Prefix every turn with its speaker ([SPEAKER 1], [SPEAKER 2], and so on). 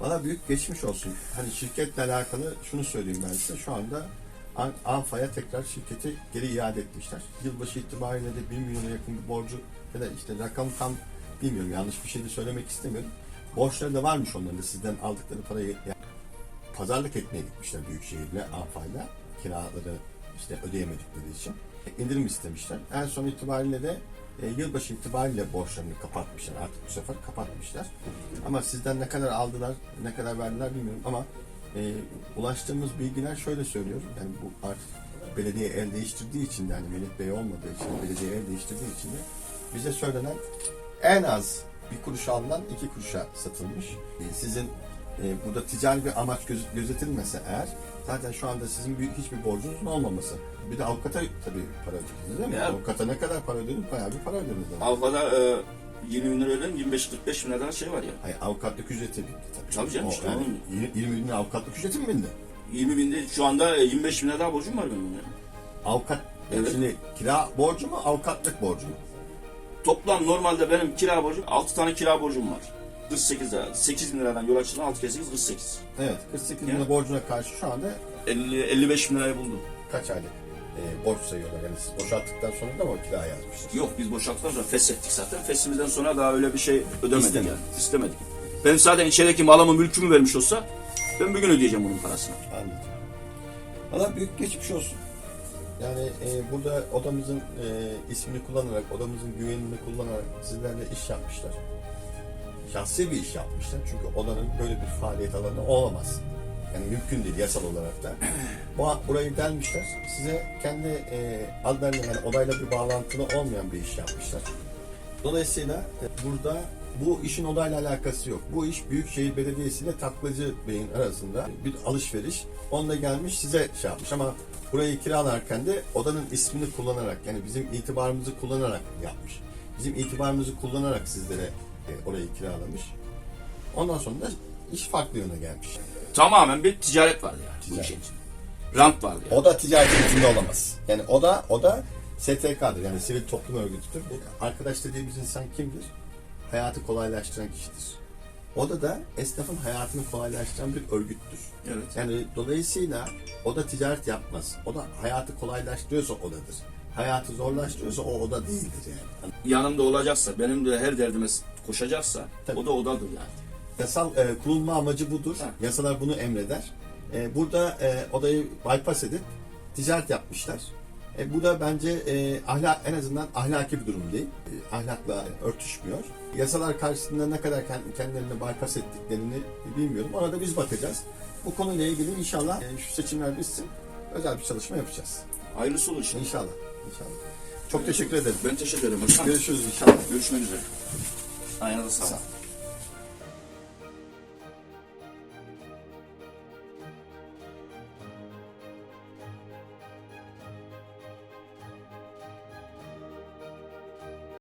[SPEAKER 1] Bana büyük geçmiş olsun. Hani şirketle alakalı şunu söyleyeyim ben size. Şu anda An- Anfa'ya tekrar şirketi geri iade etmişler. Yılbaşı itibariyle de 1 milyona yakın bir borcu ya da işte rakam tam bilmiyorum yanlış bir şey de söylemek istemiyorum. Borçları da varmış onların da sizden aldıkları parayı yani pazarlık etmeye gitmişler Büyükşehir'le Anfa'yla kiraları işte ödeyemedikleri için. indirim istemişler. En son itibariyle de e, yılbaşı itibariyle borçlarını kapatmışlar. Artık bu sefer kapatmışlar. Ama sizden ne kadar aldılar, ne kadar verdiler bilmiyorum ama e, ulaştığımız bilgiler şöyle söylüyor. Yani bu artık belediye el değiştirdiği için de yani Melih Bey olmadığı için belediye el değiştirdiği için de bize söylenen en az bir kuruş alınan iki kuruşa satılmış. Sizin e, burada ticari bir amaç göz- gözetilmese eğer zaten şu anda sizin bir, hiçbir borcunuzun olmaması. Bir de avukata tabii para ödediniz değil mi?
[SPEAKER 2] Ya-
[SPEAKER 1] Avukata ne kadar para ödediniz? Bayağı bir para ödediniz.
[SPEAKER 2] Avrupa'da e, 20 bin lira ödedim, 25-45 bin liradan şey var ya.
[SPEAKER 1] Hayır, avukatlık ücreti bindi tabii.
[SPEAKER 2] Tabii canım
[SPEAKER 1] O
[SPEAKER 2] işte
[SPEAKER 1] yani
[SPEAKER 2] onun-
[SPEAKER 1] 20, 20 bin lira avukatlık ücreti mi bindi?
[SPEAKER 2] 20 binde şu anda e, 25 bin lira daha borcum var benim. ya.
[SPEAKER 1] Avukat,
[SPEAKER 2] Evet.
[SPEAKER 1] şimdi kira borcu mu, avukatlık borcu mu?
[SPEAKER 2] Toplam normalde benim kira borcum 6 tane kira borcum var. 48 lira. 8 bin liradan yola çıktım 6 kez 8 48.
[SPEAKER 1] Evet, 48 bin lira borcuna karşı şu anda
[SPEAKER 2] 50, 55 bin lirayı buldum.
[SPEAKER 1] kaç aylık e, borç sayıyorlar? Yani siz boşalttıktan sonra da mı o kira yazmıştır?
[SPEAKER 2] Yok biz boşalttıktan sonra feshettik zaten. Festimizden sonra daha öyle bir şey ödemedik
[SPEAKER 1] İstemedik.
[SPEAKER 2] yani. İstemedik. Ben zaten içerideki malımı mülkümü vermiş olsa ben bugün ödeyeceğim bunun parasını.
[SPEAKER 1] Anladım. Valla büyük geçmiş olsun. Yani e, burada odamızın e, ismini kullanarak, odamızın güvenini kullanarak sizlerle iş yapmışlar. Şahsi bir iş yapmışlar. Çünkü odanın böyle bir faaliyet alanı olamaz. Yani mümkün değil yasal olarak da. Bu, burayı delmişler. Size kendi e, adlarıyla yani odayla bir bağlantılı olmayan bir iş yapmışlar. Dolayısıyla e, burada bu işin odayla alakası yok. Bu iş Büyükşehir Belediyesi ile Taklacı Bey'in arasında bir alışveriş. Onunla gelmiş size şey yapmış ama burayı kiralarken de odanın ismini kullanarak yani bizim itibarımızı kullanarak yapmış. Bizim itibarımızı kullanarak sizlere e, orayı kiralamış. Ondan sonra da iş farklı yöne gelmiş.
[SPEAKER 2] Tamamen bir ticaret vardı yani bu
[SPEAKER 1] Ticaret.
[SPEAKER 2] işin içinde. Rant vardı yani.
[SPEAKER 1] O da ticaretin içinde olamaz. Yani o da o da STK'dır. Yani sivil toplum örgütüdür. Bu arkadaş dediğimiz insan kimdir? Hayatı kolaylaştıran kişidir. O da da esnafın hayatını kolaylaştıran bir örgüttür.
[SPEAKER 2] Evet.
[SPEAKER 1] Yani dolayısıyla o da ticaret yapmaz. O da hayatı kolaylaştırıyorsa odadır. Hayatı zorlaştırıyorsa o oda değildir yani.
[SPEAKER 2] Yanımda olacaksa, benim de her derdime koşacaksa
[SPEAKER 1] Tabii.
[SPEAKER 2] o da odadır yani.
[SPEAKER 1] Yasal e, kurulma amacı budur.
[SPEAKER 2] Ha.
[SPEAKER 1] Yasalar bunu emreder. E, burada e, odayı bypass edip ticaret yapmışlar. E, bu da bence e, ahlak en azından ahlaki bir durum değil. E, ahlakla örtüşmüyor. Yasalar karşısında ne kadar kend- kendilerini bypass ettiklerini bilmiyorum. Ona da biz bakacağız. Bu konuyla ilgili inşallah e, şu seçimler bitsin. Özel bir çalışma yapacağız.
[SPEAKER 2] Hayırlısı olur işte.
[SPEAKER 1] İnşallah. İnşallah. Çok teşekkür ederim.
[SPEAKER 2] Ben teşekkür ederim.
[SPEAKER 1] Görüşürüz inşallah.
[SPEAKER 2] Görüşmek üzere. Ayağınıza sağlık.